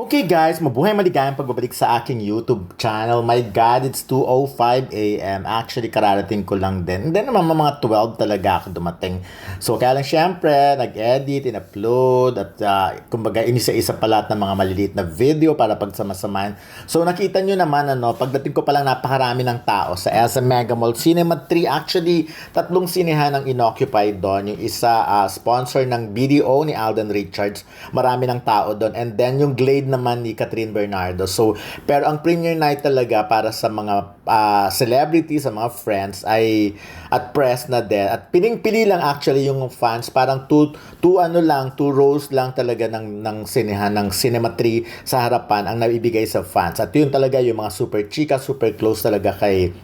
Okay guys, mabuhay maligayang pagbabalik sa aking YouTube channel. My God, it's 2.05 a.m. Actually, kararating ko lang din. Hindi naman mga 12 talaga ako dumating. So, kaya lang syempre, nag-edit, in-upload, at uh, kumbaga, inisa-isa pa lahat ng mga maliliit na video para pagsamasamahan. So, nakita nyo naman, ano, pagdating ko pa lang napakarami ng tao sa SM Mega Mall Cinema 3. Actually, tatlong sinehan ang inoccupy doon. Yung isa, uh, sponsor ng BDO ni Alden Richards. Marami ng tao doon. And then, yung Glade naman ni Catherine Bernardo. So, pero ang premiere night talaga para sa mga uh, celebrities, sa mga friends ay at press na din. At piling-pili lang actually yung fans. Parang two, two ano lang, two rows lang talaga ng, ng sinehan, ng Cinema 3 sa harapan ang naibigay sa fans. At yun talaga yung mga super chika, super close talaga kay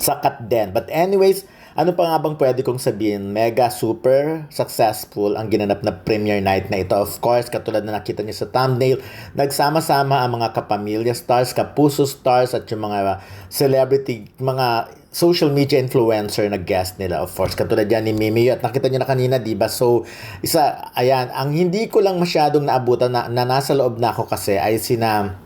Sakat din. But anyways, ano pa nga bang pwede kong sabihin? Mega super successful ang ginanap na premiere night na ito. Of course, katulad na nakita niyo sa thumbnail, nagsama-sama ang mga kapamilya stars, kapuso stars at yung mga celebrity, mga social media influencer na guest nila. Of course, katulad yan ni Mimi at nakita niyo na kanina, di ba? So, isa, ayan, ang hindi ko lang masyadong naabutan na, na nasa loob na ako kasi ay sina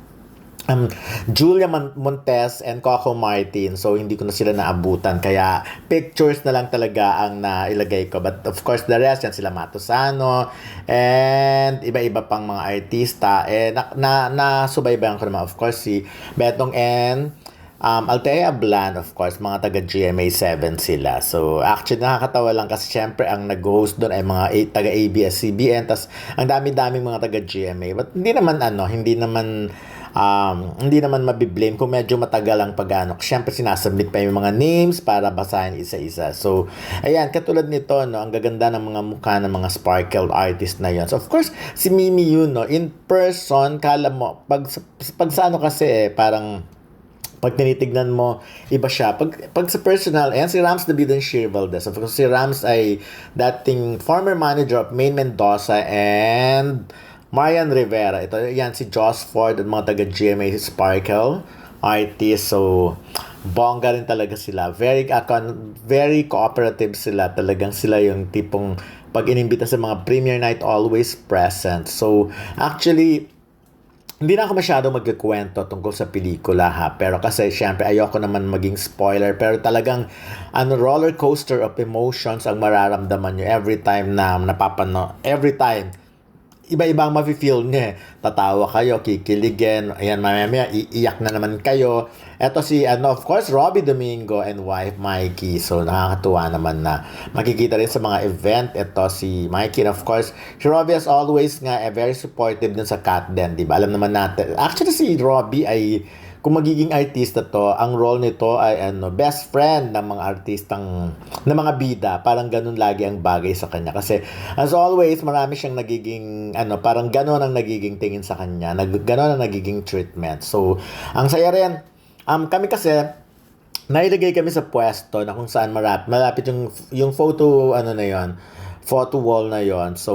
um, Julia Montes and Coco Martin. So, hindi ko na sila naabutan. Kaya, pictures na lang talaga ang nailagay ko. But, of course, the rest, yan sila Matosano and iba-iba pang mga artista. Eh, na, na, nasubaybayan ko naman, of course, si Betong and um, Altea Bland, of course, mga taga GMA 7 sila. So, actually, nakakatawa lang kasi syempre ang nag-host doon ay mga a- taga ABS-CBN. Tapos, ang dami-daming mga taga GMA. But, hindi naman ano, hindi naman um, hindi naman mabiblame kung medyo matagal ang pag-ano. Siyempre, sinasubmit pa yung mga names para basahin isa-isa. So, ayan, katulad nito, no, ang gaganda ng mga mukha ng mga sparkle artist na yon. So, of course, si Mimi yun, no, in person, kala mo, pag, pag sa ano kasi, eh, parang, pag tinitignan mo, iba siya. Pag, pag sa personal, ayan si Rams David and Sheer Valdez. Of course, si Rams ay dating former manager of Main Mendoza and Marian Rivera. Ito, yan si Joss Ford at mga taga GMA Sparkle artist. So, bongga rin talaga sila. Very, uh, very cooperative sila. Talagang sila yung tipong pag inimbita sa mga premiere night, always present. So, actually, hindi na ako masyado magkikwento tungkol sa pelikula ha. Pero kasi syempre ayoko naman maging spoiler. Pero talagang ano, roller coaster of emotions ang mararamdaman nyo every time na napapano. Every time iba-iba ang mafe-feel niya. Tatawa kayo, kikiligin, ayan, mamaya iiyak na naman kayo. Ito si, ano, of course, Robbie Domingo and wife Mikey. So, nakakatuwa naman na makikita rin sa mga event. Ito si Mikey. And of course, si Robbie as always nga, eh, very supportive din sa Cat Den, di ba? Alam naman natin. Actually, si Robbie ay kung magiging artista to, ang role nito ay ano, best friend ng mga artistang, ng mga bida. Parang ganun lagi ang bagay sa kanya. Kasi, as always, marami siyang nagiging, ano, parang ganun ang nagiging tingin sa kanya. Nag, ganun ang nagiging treatment. So, ang saya rin, um, kami kasi, nailagay kami sa pwesto na kung saan marap, malapit yung, yung photo, ano na yon photo wall na yon So,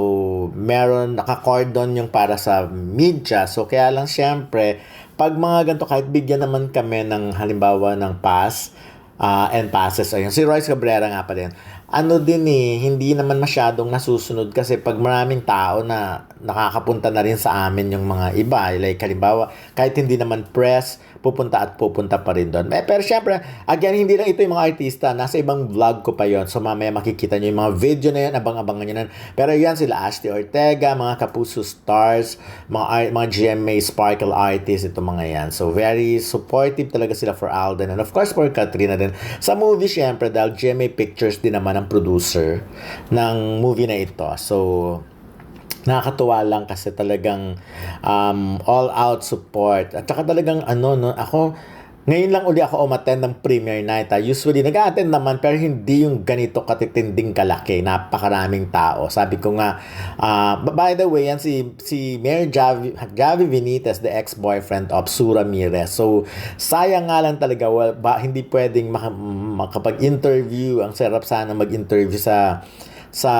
meron, naka-cordon yung para sa media. So, kaya lang syempre, pag mga ganito, kahit bigyan naman kami ng halimbawa ng pass uh, and passes, ayun, si Royce Cabrera nga pa din, ano din eh, hindi naman masyadong nasusunod kasi pag maraming tao na nakakapunta na rin sa amin yung mga iba, like halimbawa, kahit hindi naman press, pupunta at pupunta pa rin doon. Eh, pero syempre, again, hindi lang ito yung mga artista, nasa ibang vlog ko pa yon So mamaya makikita nyo yung mga video na yan, abang-abangan nyo na. Pero yan sila Ashley Ortega, mga Kapuso Stars, mga, mga GMA Sparkle artists, ito mga yan. So very supportive talaga sila for Alden and of course for Katrina din. Sa movie syempre, dahil GMA Pictures din naman ng producer ng movie na ito. So, nakakatuwa lang kasi talagang um, all out support. At saka talagang ano, no, ako, ngayon lang uli ako umattend ng premiere night. Usually, nag-attend naman pero hindi yung ganito katitinding kalaki. Napakaraming tao. Sabi ko nga, uh, by the way, yan si, si Mayor Javi, Javi Benitez, the ex-boyfriend of Su Ramirez. So, sayang nga lang talaga, well, ba, hindi pwedeng mak- makapag-interview. Ang sarap sana mag-interview sa sa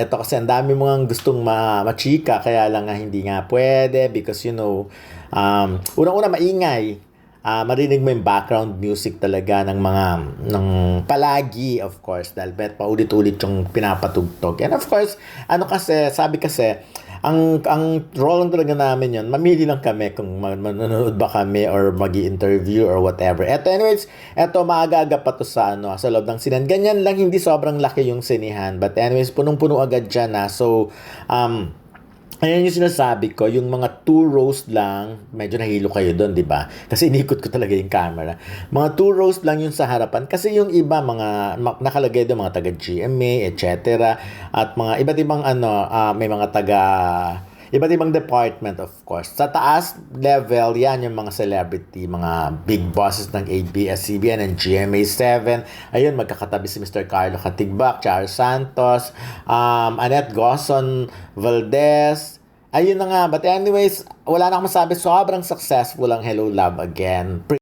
eto kasi ang dami mga gustong ma machika kaya lang nga hindi nga pwede because you know um unang-una maingay uh, marinig mo yung background music talaga ng mga ng palagi of course dahil bet paulit-ulit yung pinapatugtog and of course ano kasi sabi kasi ang ang role lang talaga namin yon mamili lang kami kung man- manonood ba kami or mag interview or whatever. Eto anyways, eto maaga-aga pa to sa ano, sa loob ng sinan. Ganyan lang, hindi sobrang laki yung sinihan. But anyways, punong-puno agad dyan na. So, um, Ayan yung sinasabi ko, yung mga two rows lang, medyo nahilo kayo doon, di ba? Kasi inikot ko talaga yung camera. Mga two rows lang yung sa harapan. Kasi yung iba, mga nakalagay doon, mga taga GMA, etc. At mga iba't ibang ano, ah, may mga taga iba't ibang department of course. Sa taas level, yan yung mga celebrity, mga big bosses ng ABS-CBN and GMA7. Ayun, magkakatabi si Mr. Carlo Katigbak, Charles Santos, um, Annette Goson Valdez, Ayun na nga. But anyways, wala na akong masabi. Sobrang successful ang Hello Love Again.